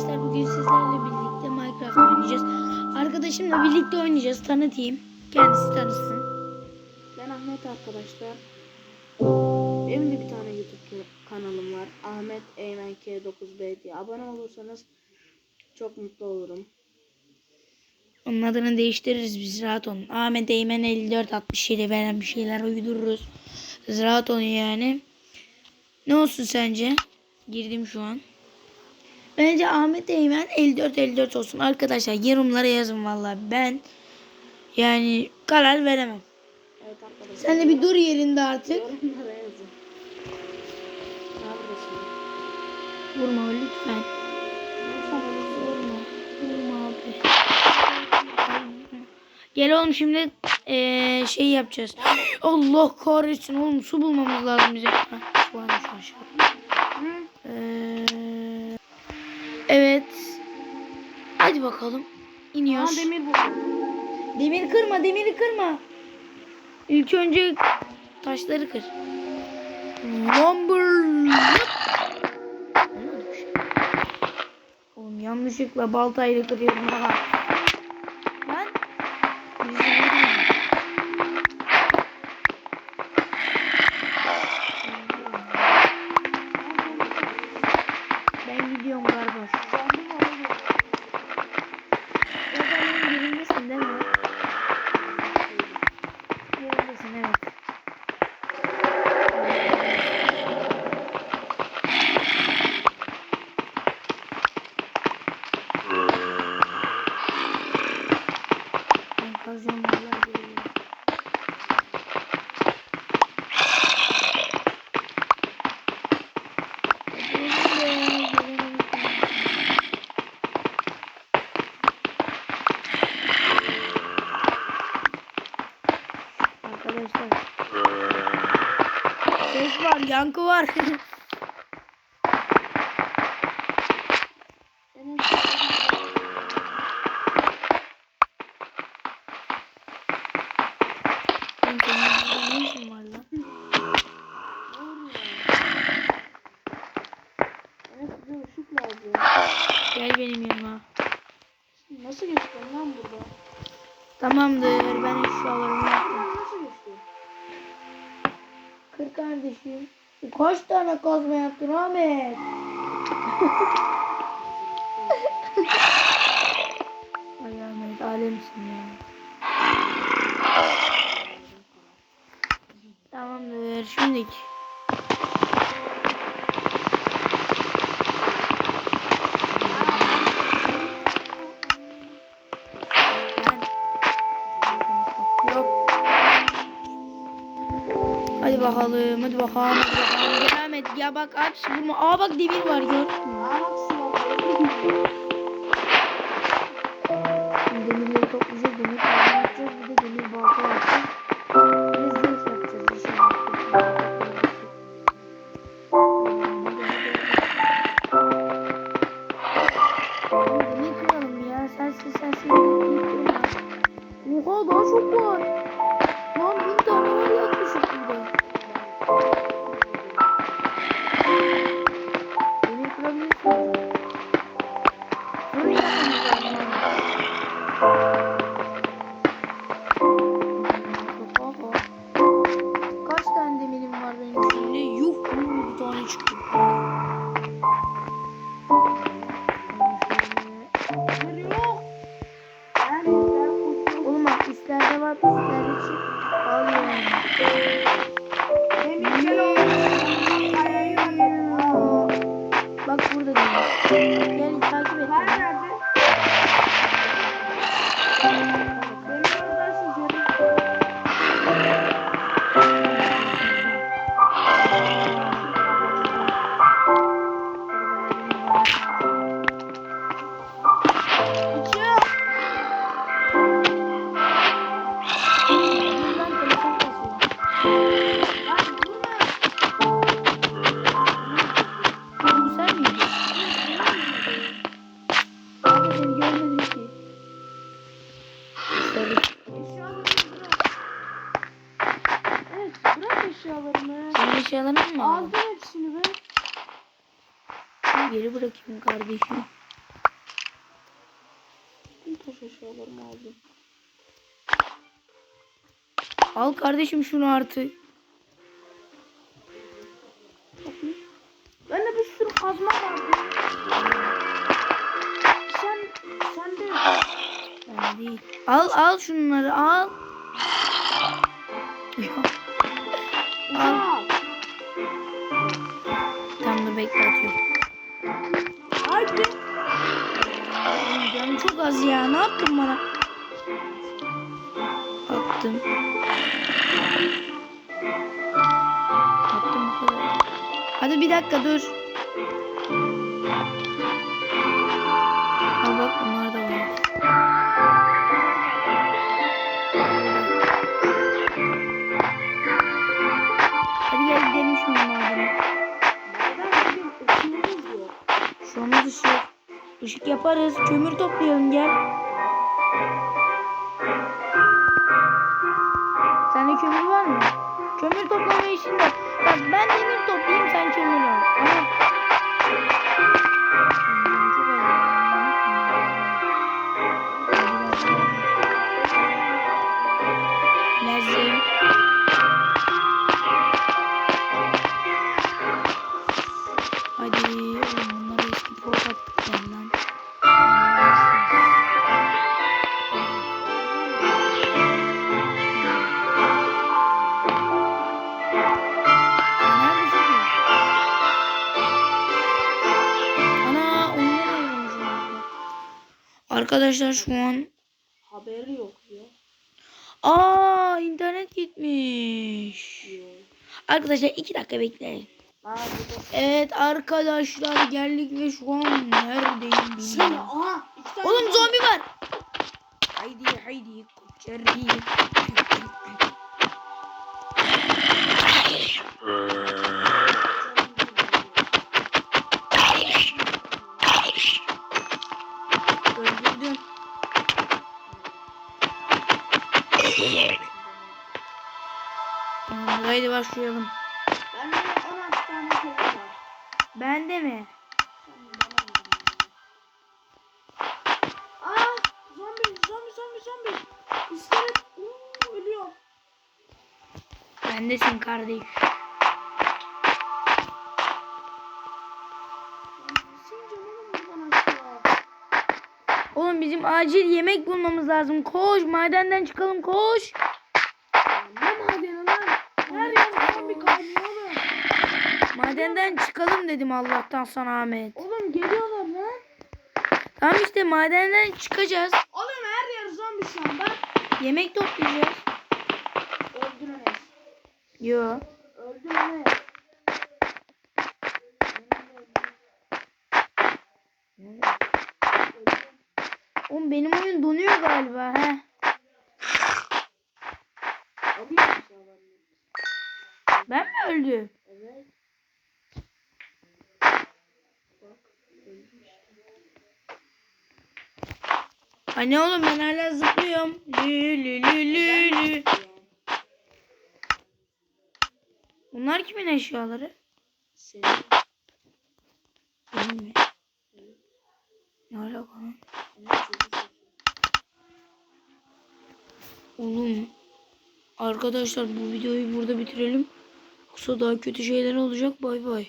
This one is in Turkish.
arkadaşlar bugün sizlerle birlikte Minecraft oynayacağız. Arkadaşımla birlikte oynayacağız. Tanıtayım. Kendisi tanısın. Ben Ahmet arkadaşlar. Benim de bir tane YouTube kanalım var. Ahmet Eymen K9B diye. Abone olursanız çok mutlu olurum. Onun adını değiştiririz biz rahat olun. Ahmet Eymen 54 67 veren bir şeyler uydururuz. Siz rahat olun yani. Ne olsun sence? Girdim şu an. Bence Ahmet Eymen 54 54 olsun. Arkadaşlar yorumlara yazın vallahi ben yani karar veremem. Evet. Sen de bir dur yerinde artık. Vurma lütfen. Lütfen Vurma. Vurma abi. Gel oğlum şimdi eee, şey yapacağız. Allah kahretsin oğlum su bulmamız lazım bize. Heh, su varmış aşağıda. Hadi bakalım. Aa İniyoruz. demir buldum. Demiri kırma, demiri kırma. İlk önce taşları kır. Number. Oğlum yanlışlıkla baltayla kırıyorum ha. Lan. Bizi vurma. Ben gidiyorum kardeş. Ya sen benim yerimdesin değil mi? Yerindesin evet. Ben kazacağım vallahi geliyor. Arkadaşlar. Ses var, yankı var. Lan senin burada ne işin var lan? Evet bize ışık lazım. Gel benim yanıma. Nasıl geçtin lan burada? Tamamdır, ben eşyalarımı yaptım. Nasıl geçtin? Kır kardeşim. Kaç tane kazma yaptın Ahmet? Hadi bakalım, hadi bakalım, hadi bakalım. Devam et. Ya bak aç vurma. Aa bak demir var gördün mü? Var benim? Yuh bir tane çıktı. Senin eşyaların mı? Aldım hepsini be. Geri bırakayım kardeşim. taş eşyalarımı aldım. Al kardeşim şunu artı. Bakayım. Bende bir sürü kazma vardı. Sen, sen de Öyle değil. Al al şunları al. Al. Haydi. Oğlum Canım çok az ya. Ne yaptın bana? Attım. Attım bu kadar. Hadi bir dakika dur. Işık yaparız. Kömür toplayalım gel. Sende kömür var mı? Kömür toplama işinde. Arkadaşlar şu an Haberi yok ya. Aa internet gitmiş. Yok. Arkadaşlar iki dakika bekleyin. Aa. Evet arkadaşlar geldik ve şu an neredeyim bilmiyorum. aha. Oğlum zombi var. Haydi haydi koçerdi. Haydi başlayalım. Bende 16 tane köy var. Bende mi? Aa, zombi, zombi, zombi, zombi. İskelet. Uuu, ölüyor. Bendesin kardeş. Oğlum bizim acil yemek bulmamız lazım. Koş madenden çıkalım koş. Ne madeni lan? Her yer zombi kaynıyor oğlum. Madenden çıkalım dedim Allah'tan sana Ahmet. Oğlum geliyorlar lan. Tamam işte madenden çıkacağız. Oğlum her yer zombi şu an bak. Yemek toplayacağız. Öldün Enes. Yo. Öldün Enes. Oğlum benim oyun donuyor galiba he. Aşağıdan. Ben mi öldüm? Evet. Bak. öldü işte. Anne oğlum ben hala zıplıyorum. Lü lü lü lü lü. Bunlar kimin eşyaları? Senin. Benim mi? Ne alaka lan? Oğlum. Arkadaşlar bu videoyu burada bitirelim. Yoksa daha kötü şeyler olacak. Bay bay.